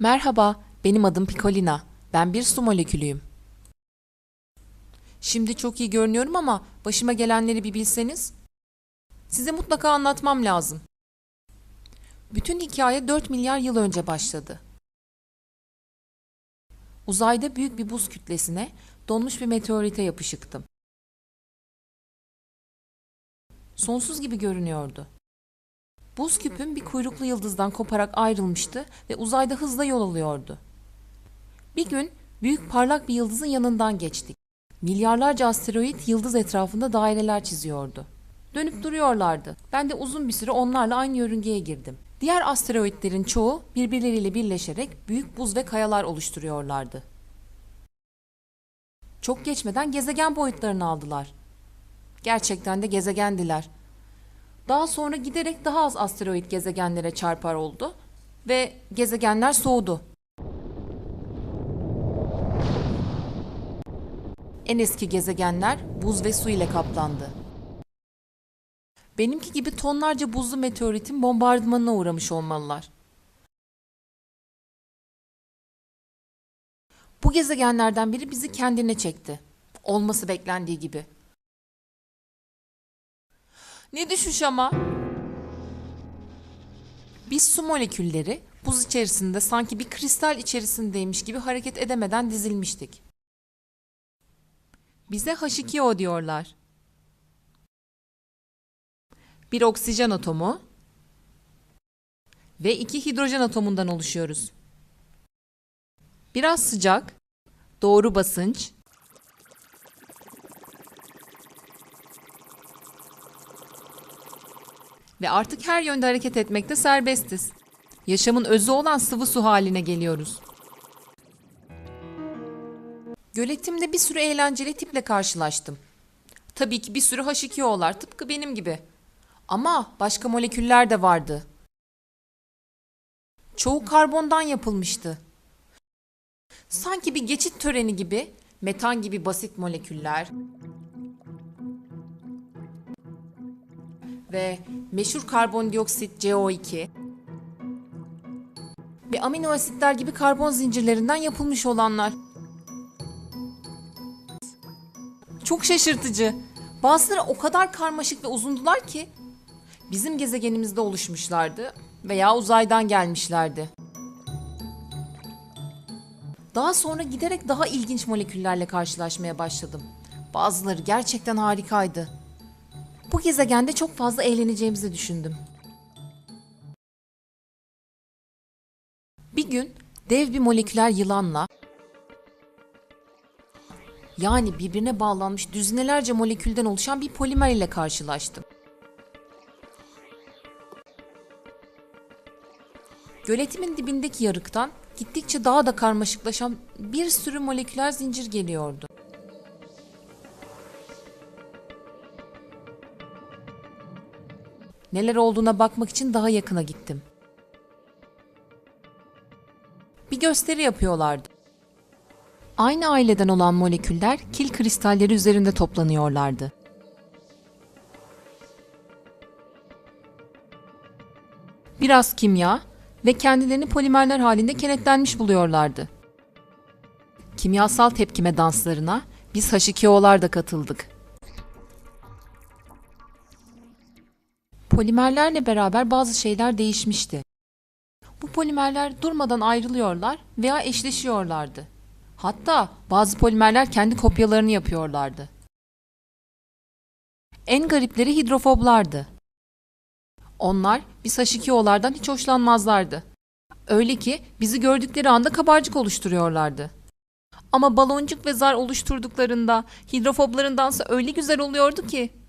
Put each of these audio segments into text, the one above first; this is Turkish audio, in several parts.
Merhaba, benim adım Picolina. Ben bir su molekülüyüm. Şimdi çok iyi görünüyorum ama başıma gelenleri bir bilseniz. Size mutlaka anlatmam lazım. Bütün hikaye 4 milyar yıl önce başladı. Uzayda büyük bir buz kütlesine donmuş bir meteorite yapışıktım. Sonsuz gibi görünüyordu. Buz küpüm bir kuyruklu yıldızdan koparak ayrılmıştı ve uzayda hızla yol alıyordu. Bir gün büyük parlak bir yıldızın yanından geçtik. Milyarlarca asteroid yıldız etrafında daireler çiziyordu. Dönüp duruyorlardı. Ben de uzun bir süre onlarla aynı yörüngeye girdim. Diğer asteroidlerin çoğu birbirleriyle birleşerek büyük buz ve kayalar oluşturuyorlardı. Çok geçmeden gezegen boyutlarını aldılar. Gerçekten de gezegendiler. Daha sonra giderek daha az asteroid gezegenlere çarpar oldu ve gezegenler soğudu. En eski gezegenler buz ve su ile kaplandı. Benimki gibi tonlarca buzlu meteoritin bombardımanına uğramış olmalılar. Bu gezegenlerden biri bizi kendine çekti. Olması beklendiği gibi. Ne düşüş ama? Biz su molekülleri buz içerisinde sanki bir kristal içerisindeymiş gibi hareket edemeden dizilmiştik. Bize H2O diyorlar. Bir oksijen atomu ve iki hidrojen atomundan oluşuyoruz. Biraz sıcak, doğru basınç, ve artık her yönde hareket etmekte serbestiz. Yaşamın özü olan sıvı su haline geliyoruz. Göletimde bir sürü eğlenceli tiple karşılaştım. Tabii ki bir sürü H2O'lar tıpkı benim gibi. Ama başka moleküller de vardı. Çoğu karbondan yapılmıştı. Sanki bir geçit töreni gibi metan gibi basit moleküller ve meşhur karbondioksit CO2 ve amino asitler gibi karbon zincirlerinden yapılmış olanlar. Çok şaşırtıcı. Bazıları o kadar karmaşık ve uzundular ki bizim gezegenimizde oluşmuşlardı veya uzaydan gelmişlerdi. Daha sonra giderek daha ilginç moleküllerle karşılaşmaya başladım. Bazıları gerçekten harikaydı. Bu gezegende çok fazla eğleneceğimizi düşündüm. Bir gün dev bir moleküler yılanla yani birbirine bağlanmış düzinelerce molekülden oluşan bir polimer ile karşılaştım. Göletimin dibindeki yarıktan gittikçe daha da karmaşıklaşan bir sürü moleküler zincir geliyordu. Neler olduğuna bakmak için daha yakına gittim. Bir gösteri yapıyorlardı. Aynı aileden olan moleküller kil kristalleri üzerinde toplanıyorlardı. Biraz kimya ve kendilerini polimerler halinde kenetlenmiş buluyorlardı. Kimyasal tepkime danslarına biz H2O'lar da katıldık. Polimerlerle beraber bazı şeyler değişmişti. Bu polimerler durmadan ayrılıyorlar veya eşleşiyorlardı. Hatta bazı polimerler kendi kopyalarını yapıyorlardı. En garipleri hidrofoblardı. Onlar biz H2O'lardan hiç hoşlanmazlardı. Öyle ki bizi gördükleri anda kabarcık oluşturuyorlardı. Ama baloncuk ve zar oluşturduklarında hidrofobların dansı öyle güzel oluyordu ki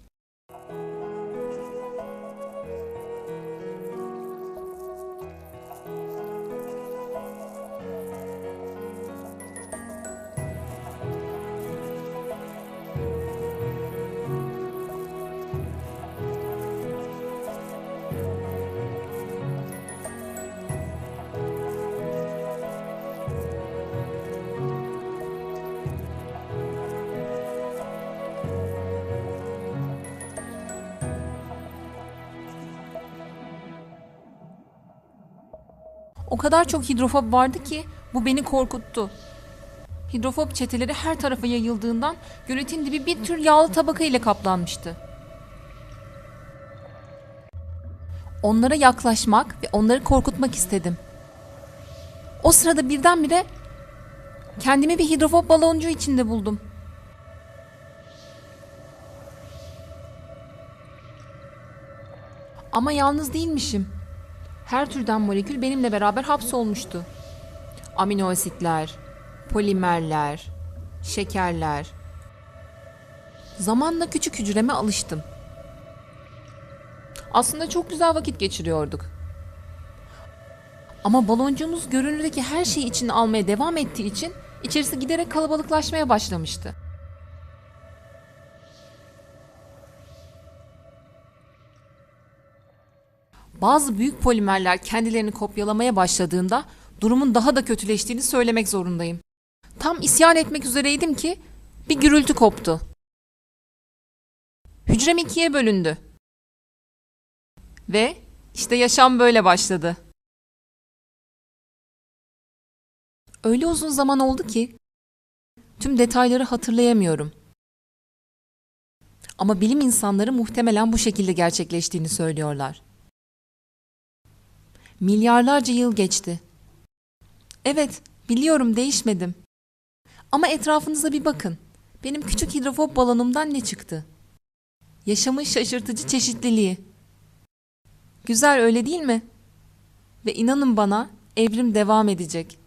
O kadar çok hidrofob vardı ki bu beni korkuttu. Hidrofob çeteleri her tarafa yayıldığından göletin dibi bir tür yağlı tabaka ile kaplanmıştı. Onlara yaklaşmak ve onları korkutmak istedim. O sırada birdenbire kendimi bir hidrofob baloncu içinde buldum. Ama yalnız değilmişim. Her türden molekül benimle beraber hapsolmuştu. Amino asitler, polimerler, şekerler. Zamanla küçük hücreme alıştım. Aslında çok güzel vakit geçiriyorduk. Ama baloncuğumuz görünürdeki her şeyi içine almaya devam ettiği için içerisi giderek kalabalıklaşmaya başlamıştı. Bazı büyük polimerler kendilerini kopyalamaya başladığında durumun daha da kötüleştiğini söylemek zorundayım. Tam isyan etmek üzereydim ki bir gürültü koptu. Hücrem ikiye bölündü. Ve işte yaşam böyle başladı. Öyle uzun zaman oldu ki tüm detayları hatırlayamıyorum. Ama bilim insanları muhtemelen bu şekilde gerçekleştiğini söylüyorlar. Milyarlarca yıl geçti. Evet, biliyorum değişmedim. Ama etrafınıza bir bakın. Benim küçük hidrofob balonumdan ne çıktı? Yaşamın şaşırtıcı çeşitliliği. Güzel öyle değil mi? Ve inanın bana evrim devam edecek.